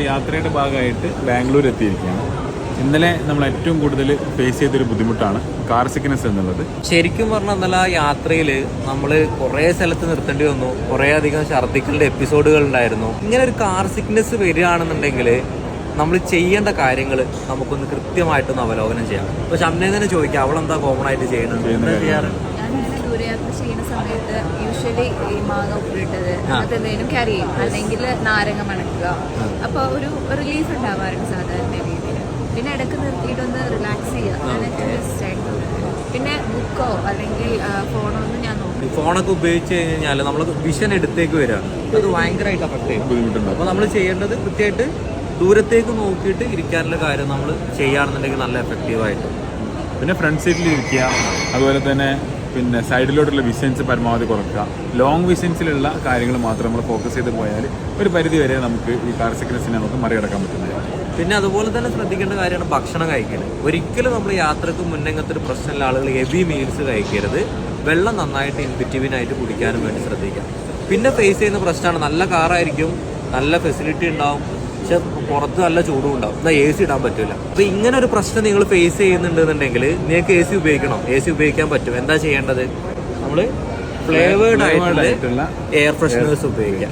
ഒരു യാത്രയുടെ ഭാഗമായിട്ട് ബാംഗ്ലൂർ എത്തിയിരിക്കുകയാണ്. ഇന്നലെ നമ്മൾ ഏറ്റവും കൂടുതൽ ഫേസ് ചെയ്തൊരു ബുദ്ധിമുട്ടാണ് കാർ സിക്നസ് എന്നുള്ളത്. ശരിക്കും പറഞ്ഞാൽ എന്നാൽ ആ യാത്രയിൽ നമ്മൾ കുറേ സ്ഥലത്ത് നിർത്തേണ്ടി വന്നു. കുറേ അധികം ഛർദിക്കളുടെ എപ്പിസോഡുകൾ ഉണ്ടായിരുന്നു. ഇങ്ങനെ ഒരു കാർ സിക്നസ് വരികയാണെന്നുണ്ടെങ്കിൽ നമ്മൾ ചെയ്യേണ്ട കാര്യങ്ങൾ നമുക്കൊന്ന് കൃത്യമായിട്ടൊന്ന് അവലോകനം ചെയ്യാം അപ്പോൾ ഷംനെ തന്നെ ചോദിക്കാം അവളെന്താ കോമൺ ആയിട്ട് ചെയ്യുന്നത്? എന്താ ചെയ്യാറ്? ദൂരയാത്ര ചെയ്യുന്ന സമയത്ത് യൂഷ്വലി ഈ മാങ്ങ ഉപ്പിട്ടത് അങ്ങനത്തെ എന്തെങ്കിലും ക്യാരി ചെയ്യും. അല്ലെങ്കിൽ നാരങ്ങ മണക്കുക. അപ്പോൾ ഒരു റിലീഫ് ഉണ്ടാവാറുണ്ട് സാധാരണ രീതിയിൽ. പിന്നെ ഇടയ്ക്ക് നിർത്തിയിട്ടൊന്ന് റിലാക്സ് ചെയ്യുക. പിന്നെ ബുക്കോ അല്ലെങ്കിൽ ഫോണോ ഒന്നും ഞാൻ നോക്കും ഫോണൊക്കെ ഉപയോഗിച്ച് കഴിഞ്ഞാൽ നമ്മൾ വിഷൻ എടുത്തേക്ക് വരാം അത് ഭയങ്കരമായിട്ട് അഫക്ട് ചെയ്യും. ബുദ്ധിമുട്ടുണ്ടാവും. അപ്പോൾ നമ്മൾ ചെയ്യേണ്ടത് കൃത്യമായിട്ട് ദൂരത്തേക്ക് നോക്കിയിട്ട് ഇരിക്കാനുള്ള കാര്യം നമ്മൾ ചെയ്യുകയാണെന്നുണ്ടെങ്കിൽ നല്ല എഫക്റ്റീവായിട്ട് പിന്നെ ഫ്രണ്ട് സീറ്റിൽ ഇരിക്കുക അതുപോലെ തന്നെ പിന്നെ സൈഡിലോട്ടുള്ള വിഷൻസ് പരമാവധി കുറക്കുക. ലോങ് വിഷൻസിലുള്ള കാര്യങ്ങൾ മാത്രം നമ്മൾ ഫോക്കസ് ചെയ്ത് പോയാൽ ഒരു പരിധി വരെ നമുക്ക് ഈ കാർ സിക്നസിനെ നമുക്ക് മറികടക്കാൻ പറ്റുന്നതാണ്. പിന്നെ അതുപോലെ തന്നെ ശ്രദ്ധിക്കേണ്ട കാര്യമാണ് ഭക്ഷണം കഴിക്കൽ ഒരിക്കലും നമ്മൾ യാത്രയ്ക്ക് മുന്നങ്ങത്തൊരു പ്രശ്നമുള്ള ആളുകൾ ഹെവി മീൽസ് കഴിക്കരുത്. വെള്ളം നന്നായിട്ട് ഇൻഫിറ്റീവിനായിട്ട് കുടിക്കാനും വേണ്ടി ശ്രദ്ധിക്കാം പിന്നെ ഫേസ് ചെയ്യുന്ന പ്രശ്നമാണ് നല്ല കാറായിരിക്കും നല്ല ഫെസിലിറ്റി ഉണ്ടാവും പക്ഷെ പുറത്ത് നല്ല ചൂടും ഉണ്ടാവും. എന്നാൽ എ സി ഇടാൻ പറ്റില്ല അപ്പോൾ ഇങ്ങനെ ഒരു പ്രശ്നം നിങ്ങൾ ഫേസ് ചെയ്യുന്നുണ്ടെന്നുണ്ടെങ്കിൽ നിങ്ങൾക്ക് എ സി ഉപയോഗിക്കണം? എ സി ഉപയോഗിക്കാൻ പറ്റും എന്താ ചെയ്യേണ്ടത്? നമ്മൾ ഫ്ലേവേർഡ് ആയിട്ടുള്ള എയർ ഫ്രഷ്നേഴ്സ് ഉപയോഗിക്കാം.